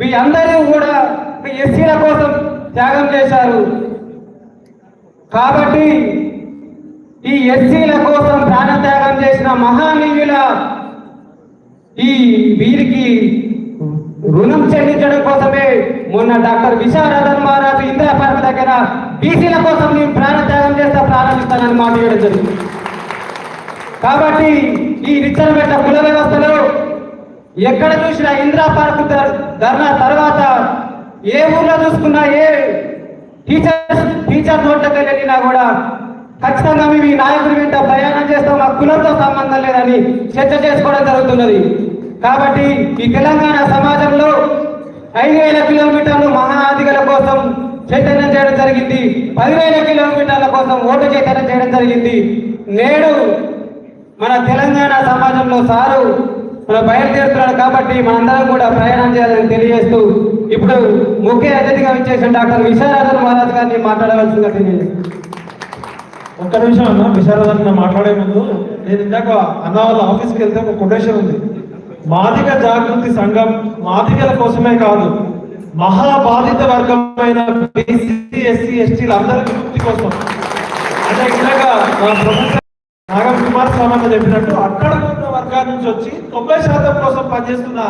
వీళ్ళందరూ కూడా ఎస్సీల కోసం త్యాగం చేశారు. కాబట్టి ఈ ఎస్సీల కోసం ప్రాణత్యాగం చేసిన మహానీయుల ఈ వీరికి రుణం చెల్లించడం కోసమే మొన్న డాక్టర్ విశారదన్ మహారాజు ఇందిరా పార్క్ దగ్గర బీసీల కోసం నేను ప్రాణత్యాగం చేస్తా ప్రారంభిస్తానని మాట జరిగింది. కాబట్టి ఈ నిచ్చనబెట్ట కుల వ్యవస్థలో ఎక్కడ చూసినా ఇందిరా పార్క్ ధర్నా తర్వాత ఏ ఊర్లో చూసుకున్నా ఏ టీచర్స్ టీచర్ నోట్లకి వెళ్ళినా కూడా ఖచ్చితంగా మేము ఈ నాయకుడి వెంట ప్రయాణం చేస్తాం మా కులంతో సంబంధం లేదని చర్చ చేసుకోవడం జరుగుతున్నది. కాబట్టి ఈ తెలంగాణ సమాజంలో ఐదు వేల కిలోమీటర్లు మహానాదిగల కోసం చైతన్యం చేయడం జరిగింది. పదివేల కిలోమీటర్ల కోసం ఓటు చైతన్యం చేయడం జరిగింది. నేడు మన తెలంగాణ సమాజంలో సారు బయలుదేరుతున్నాడు కాబట్టి మనందరం కూడా ప్రయాణం చేయాలని తెలియజేస్తూ ఇప్పుడు ముఖ్య అతిథిగా విచ్చేసిన డాక్టర్ విశారాధన్ మహారాజ్ గారిని మాట్లాడవలసిందిగా తెలియజేస్తాను ఒక్క నిమిషం అన్న విశారదన్న మాట్లాడే ముందు నేను ఇందాక అన్న వాళ్ళ ఆఫీస్కి వెళ్తే ఒక కొటేషన్ ఉంది. మాదిక జాగృతి సంఘం మాదికల కోసమే కాదు మహాబాధిత వర్గమైన బీసీ ఎస్సీ ఎస్టీల అందరి విముక్తి కోసం. అంటే ఇందాక మా ప్రొఫెసర్ నాగం కుమార్ స్వామి చెప్పినట్టు అక్కడ వర్గాల నుంచి వచ్చి తొంభై శాతం కోసం పనిచేస్తున్న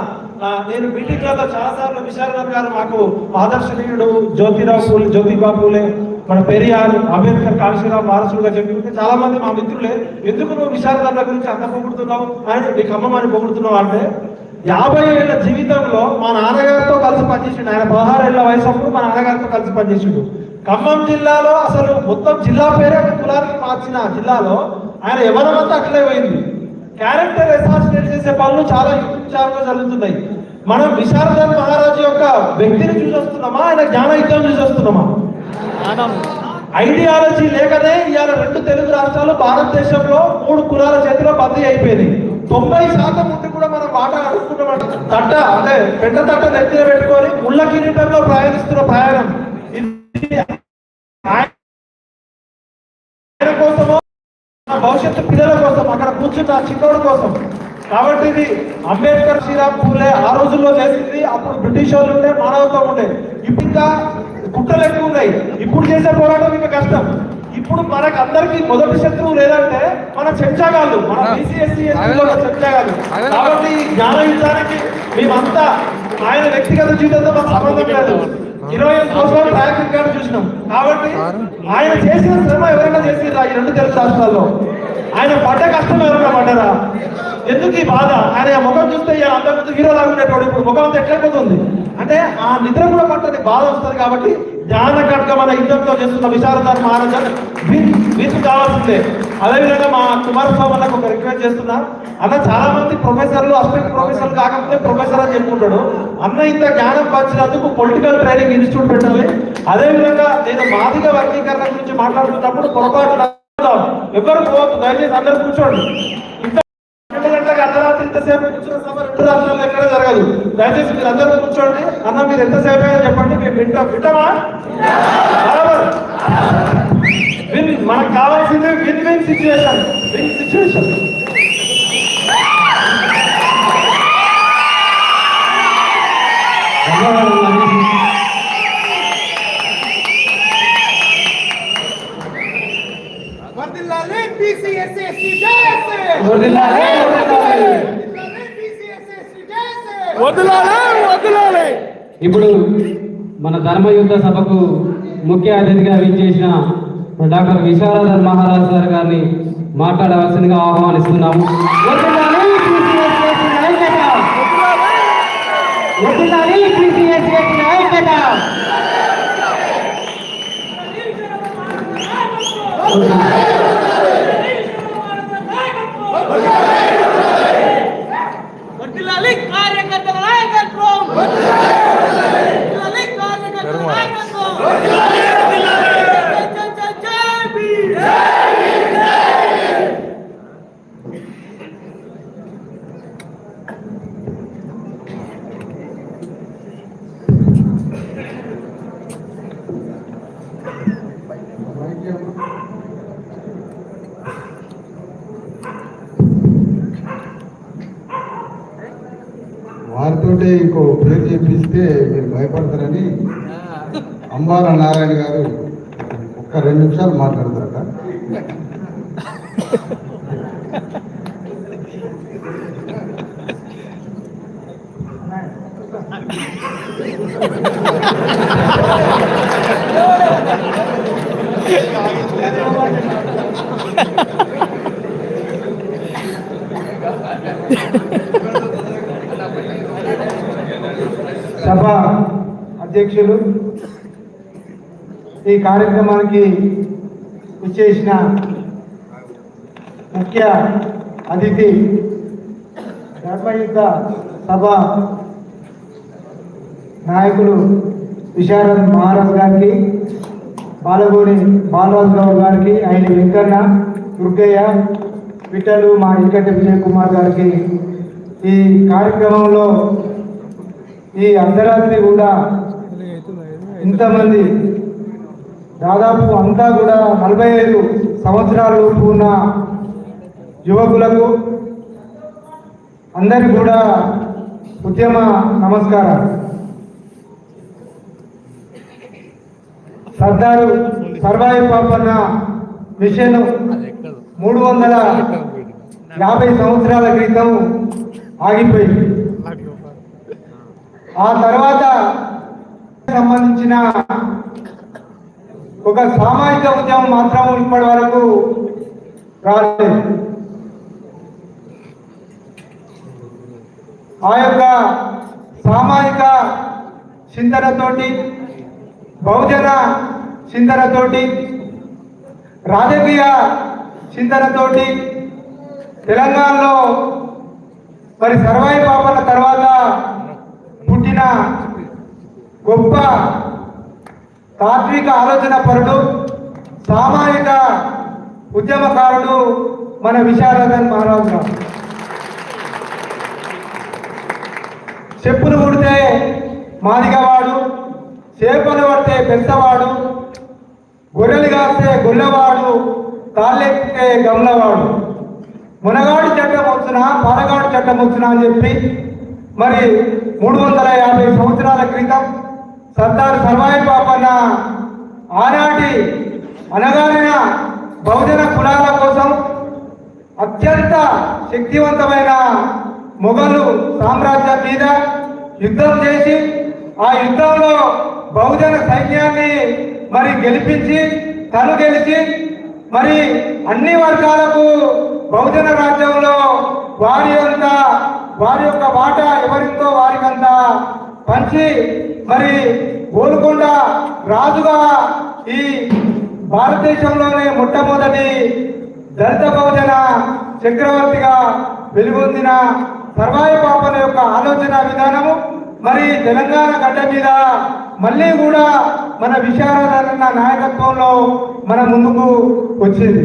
నేను మీటింగ్లలో చాలా సార్లు విశారదన్ గారు మాకు ఆదర్శనీయుడు జ్యోతిరావు పూలే జ్యోతిబా పూలే మన పెరియార్ అంబేద్కర్ కాళేశ్వరరావు వారసులుగా చెప్పుకుంటే చాలా మంది మా మిత్రులే. ఎందుకు నువ్వు విశారదన్న గురించి అంత పొగుడుతున్నావు? ఆయన నీ ఖమ్మమని పొగుడుతున్నావు అంటే యాభై ఏళ్ళ జీవితంలో మా నాన్నగారితో కలిసి పనిచేసిండు. ఆయన పదహారు ఏళ్ళ వయసు అప్పుడు మా నాన్నగారితో కలిసి పనిచేసిండు. ఖమ్మం జిల్లాలో అసలు మొత్తం జిల్లా పేరే కులానికి మార్చిన జిల్లాలో ఆయన ఎవరమంతా అట్లే పోయింది. క్యారెక్టర్ అసాసినేట్ చేసే పనులు చాలా యుక్తిచారంగా జరుగుతున్నాయి. మనం విశారదన్ మహారాజు యొక్క వ్యక్తిని చూసి వస్తున్నామా? ఆయన జ్ఞాన యుద్ధం చూసి వస్తున్నామా? ఐడియాలజీ లేకనే ఇవాళ రెండు తెలుగు రాష్ట్రాలు భారతదేశంలో మూడు కులాల చేతిలో బందీ అయిపోయింది. తొంభై శాతం ఉండి కూడా మనం మాట అడుగుతున్నాం తట్ట అంటే పెద్ద తట్ట నెత్తిన పెట్టుకొని ముళ్ళ కిరీటంలో ప్రయాణిస్తున్న ప్రయాణం. భవిష్యత్తు పిల్లల కోసం అక్కడ కూర్చున్న చిన్నోడు కోసం. కాబట్టి ఇది అంబేద్కర్ శ్రీరామ్ పూలే ఆ రోజుల్లో చేసింది. అప్పుడు బ్రిటిష్ వాళ్ళు ఉండే మానవత్వం ఉండే. ఇప్పుడు ఇంకా కుట్రలు ఎక్కువ ఉన్నాయి. ఇప్పుడు చేసే పోరాటం ఇంకా కష్టం. ఇప్పుడు మనకు అందరికి మొదటి శత్రువు లేదంటే మన చెంచాగాళ్ళు మన బీసీఎస్సీ చెంచాగాళ్ళు కాబట్టి జ్ఞాన యుద్ధానికి మేమంతా ఆయన వ్యక్తిగత జీవితంతో మాకు సంబంధం లేదు. ఇరవై ఐదు సంవత్సరాలు ట్రాక్ రికార్డు చూసినాం. కాబట్టి ఆయన చేసిన శ్రమ ఎవరైనా చేసిరా ఈ రెండు తెలుగు రాష్ట్రాల్లో. ఆయన పడ్డ కష్టం ఎవరైనా పడ్డరా? ఎందుకు ఈ బాధ? ఆయన ముఖం చూస్తే ఈయన అంతకుముందు హీరో లాగా ఉండేటోడు. ఇప్పుడు ముఖం అంతా ఎట్లయిపోతుంది? అంటే ఆ నిద్ర కూడా పట్టని బాధ వస్తుంది కాబట్టి జ్ఞాన ఖడ్గం మన యుద్ధంతో చేస్తున్న విశారదాన్ మహారాజా వీసు కావాల్సిందే. అదేవిధంగా మా కుమారస్వామి అన్నకు ఒక రిక్వెస్ట్ చేస్తున్నా. అన్న చాలా మంది ప్రొఫెసర్లు అసిస్టెంట్ ప్రొఫెసర్ కాకపోతే ప్రొఫెసర్ అని చెప్పుకుంటాడు. అన్న ఇంత జ్ఞానం పంచినందుకు పొలిటికల్ ట్రైనింగ్ ఇన్స్టిట్యూట్ పెట్టాలి. అదేవిధంగా నేను మాదిక వర్గీకరణ గురించి మాట్లాడుతున్నప్పుడు పొరపాటు ఎవరు పోవద్దు దయచేసి అందరు కూర్చోండి. ఇంత ఇంతసేపు కూర్చున్న సభ రెండు రాష్ట్రాల్లో ఎక్కడ జరగదు. దయచేసి మీరు అందరూ కూర్చోండి. అన్న మీరు ఎంతసేపు అయ్యో చెప్పండి మేము వింటాం. వింటామా? బరాబర్. విన్ మనకు కావాల్సింది win win situation win situation వర్ధిల్లాలి బీసీఎస్సీ జేఏసీ వదిలాలి, వదిలాలి. ఇప్పుడు మన ధర్మయుద్ధ సభకు ముఖ్య అతిథిగా విచ్చేసిన డాక్టర్ విశారదన్ మహారాజ్ సార్ గారిని మాట్లాడవలసిందిగా ఆహ్వానిస్తున్నాము. వదిలాలి PCSA నాతోటే ఇంకో పేరు చేపిస్తే మీరు భయపడతారని అంబాల నారాయణ గారు ఒక్క రెండు నిమిషాలు మాట్లాడతారట. సభ అధ్యక్షులు ఈ కార్యక్రమానికి విచ్చేసిన ముఖ్య అతిథి ధర్మయుద్ధ సభ నాయకులు విశారద్ మహారాజ్ గారికి బాలగోడి బాలరాజు గౌడ్ గారికి ఆయన వెంకన్న దుర్గయ్య విఠలు మా ఇంకటి విజయ్ కుమార్ గారికి ఈ కార్యక్రమంలో ఈ అర్ధరాత్రి కూడా ఇంతమంది దాదాపు అంతా కూడా నలభై ఐదు సంవత్సరాల లోపు ఉన్న యువకులకు అందరి కూడా ఉద్యమ నమస్కారం సర్దారు సర్వాయి పాపన్న మిషన్ మూడు వందల యాభై సంవత్సరాల క్రితం ఆగిపోయింది. ఆ తర్వాత సంబంధించిన ఒక సామాజిక ఉద్యమం మాత్రం ఇప్పటి వరకు రాలేదు. ఆ యొక్క సామాజిక చింతనతోటి బహుజన చింతనతోటి రాజకీయ చింతనతోటి తెలంగాణలో మరి సర్వాయి పాపల తర్వాత పుట్టిన గొప్ప తాత్విక ఆలోచన పరుడు సామాజిక ఉద్యమకారుడు మన విశారదన్ మహారాజు గారు. చెప్పులు పుడితే మాదిగవాడు చేపలు పడితే పెద్దవాడు గొర్రెలు కాస్తే గొల్లవాడు కాళ్ళెక్కితే గమలవాడు. మునగాడు చట్టం వచ్చినా పాలగాడు చట్టం వచ్చినా అని చెప్పి మరి మూడు వందల యాభై సంవత్సరాల క్రితం సర్దార్ సర్వాయి పాపన్న ఆనాటి అనగారిన బహుజన కులాల కోసం అత్యంత శక్తివంతమైన మొఘలు సామ్రాజ్యం మీద యుద్ధం చేసి ఆ యుద్ధంలో బహుజన సైన్యాన్ని మరి గెలిపించి తను గెలిచి మరి అన్ని వర్గాలకు బహుజన రాజ్యంలో వారి యొక్క వారి యొక్క వాటా ఎవరితో వారికంతా పంచి మరి గోల్కొండ రాజుగా ఈ భారతదేశంలోనే మొట్టమొదటి దళిత బహుజన చక్రవర్తిగా వెలుగొందిన సర్వాయి పాపన యొక్క ఆలోచన విధానము మరి తెలంగాణ గడ్డ మీద మళ్ళీ కూడా మన విశారదన్న నాయకత్వంలో మన ముందుకు వచ్చింది.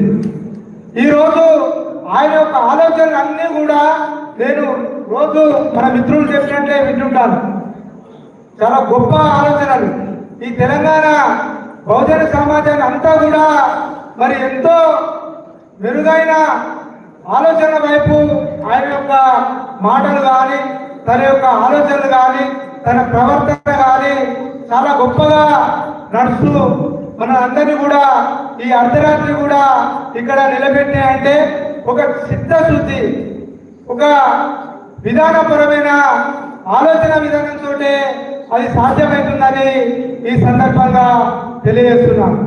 ఈరోజు ఆయన యొక్క ఆలోచనలు అన్నీ కూడా నేను రోజు మన మిత్రులు చెప్పినట్లే వింటుంటాను. చాలా గొప్ప ఆలోచనలు ఈ తెలంగాణ బహుజన సమాజాన్ని అంతా కూడా మరి ఎంతో మెరుగైన ఆలోచన వైపు ఆయన యొక్క మాటలు కానీ తన యొక్క ఆలోచనలు కానీ తన ప్రవర్తన కానీ చాలా గొప్పగా నడుస్తూ మన అందరినీ కూడా ఈ అర్ధరాత్రి కూడా ఇక్కడ నిలబెట్టే అంటే ఒక చిత్తశుద్ధి ఒక విధానపరమైన ఆలోచన విధానంతో అది సాధ్యమవుతుందని ఈ సందర్భంగా తెలియజేస్తున్నాను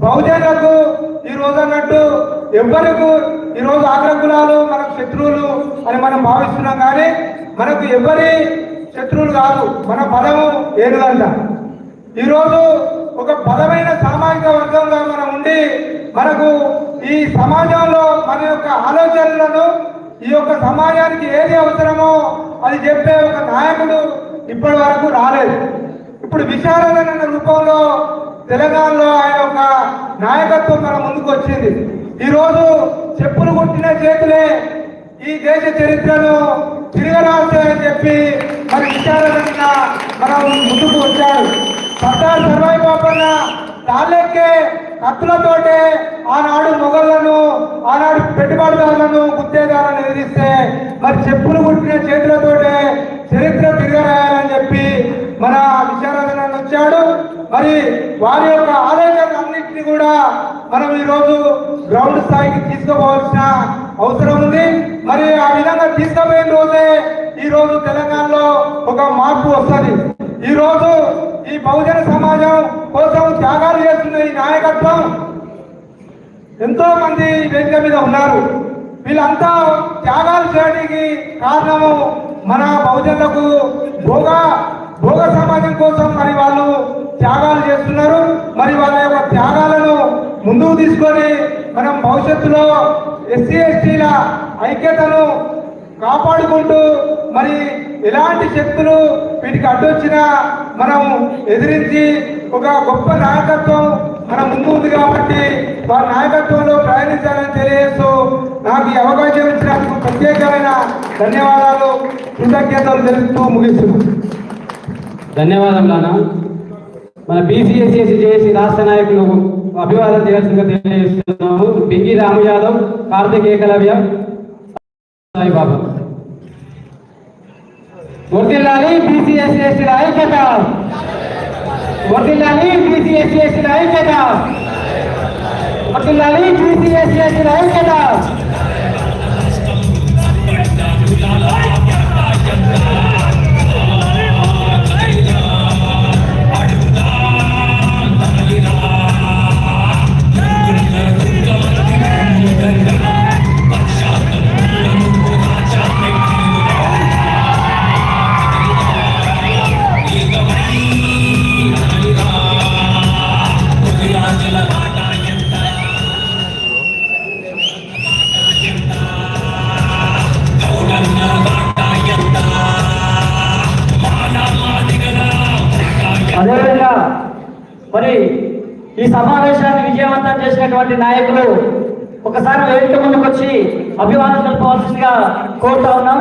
బహుజనులకు ఈ రోజు అన్నట్టు ఎవ్వరకు ఈరోజు రోజు ఆగ్రకులాలు మనకు శత్రువులు అని మనం భావిస్తున్నాం కానీ మనకు ఎవరి శత్రువులు కాదు మన పదము ఏనుగంట. ఈరోజు ఒక బలమైన సామాజిక వర్గంగా మనం ఉండి మనకు ఈ సమాజంలో మన యొక్క ఆలోచనలను ఈ యొక్క సమాజానికి ఏది అవసరమో అది చెప్పే ఒక నాయకుడు ఇప్పటి వరకు రాలేదు. ఇప్పుడు విశాలమైన రూపంలో తెలంగాణలో ఆయన ఒక నాయకత్వం మన ముందుకు వచ్చింది. ఈరోజు చెప్పులు కొట్టిన చేతులే ఈ దేశ చరిత్రను తిరగరాస్తాయని చెప్పి మరి విచారణ మనం ముందుకు వచ్చారు. సర్దార్ సర్వాయి బాపన్న తాళ్ళెక్కే కత్తులతోటే ఆనాడు మొగళ్ళను ఆనాడు పెట్టుబడిదారులను గుత్తేదారులను ఎదిరిస్తే మరి చెప్పులు కుట్టిన చేతులతోటే చరిత్ర తిరగరా మన విచారణ వచ్చాడు. మరి వారి యొక్క ఆలోచనలన్నింటినీ కూడా మనం ఈరోజు గ్రౌండ్ స్థాయికి తీసుకుపోవాల్సిన అవసరం ఉంది. మరి ఆ విధంగా తీసుకుపోయిన రోజే ఈ రోజు తెలంగాణలో ఒక మార్పు వస్తుంది. ఈ రోజు ఈ బహుజన సమాజం కోసం త్యాగాలు చేస్తున్న ఈ నాయకత్వం ఎంతో మంది వేదిక మీద ఉన్నారు. వీళ్ళంతా త్యాగాలు చేయడానికి కారణము మన బహుజనులకు భోగా భోగ సమాజం కోసం మరి వాళ్ళు త్యాగాలు చేస్తున్నారు. మరి వాళ్ళ యొక్క త్యాగాలను ముందుకు తీసుకొని మనం భవిష్యత్తులో ఎస్సీ ఎస్టీల ఐక్యతను కాపాడుకుంటూ మరి ఎలాంటి శక్తులు వీటికి అడ్డొచ్చినా మనం ఎదిరించి ఒక గొప్ప నాయకత్వం మన ముందు ఉంది కాబట్టి వారి నాయకత్వంలో ప్రయాణించాలని తెలియజేస్తూ నాకు ఈ అవకాశం ఇచ్చినందుకు ప్రత్యేకమైన ధన్యవాదాలు. కృతజ్ఞతలు తెలుపుతూ ముగిస్తున్నాను. ధన్యవాదం నాన్న. మన బీసీఎస్సీ చేసి రాష్ట్ర నాయకులు అభివాదం చేయాల్సిందిగా తెలియజేస్తున్నాము. పింగి రాము యాదవ్ కార్తిక్ ఏకలవ్య సాయిబాబా వర్దిల్లాలి బీసీఎస్సీ ఐక్యత. వర్దిల్లాలి బీసీఎస్సీ ఐక్యత. వర్దిల్లాలి బీసీఎస్సీ ఐక్యత. ఈ సమావేశాన్ని విజయవంతం చేసినటువంటి నాయకులు ఒకసారి వేదిక ముందుకు వచ్చి అభివాదం తెలుపవలసిందిగా కోరుతా ఉన్నాం.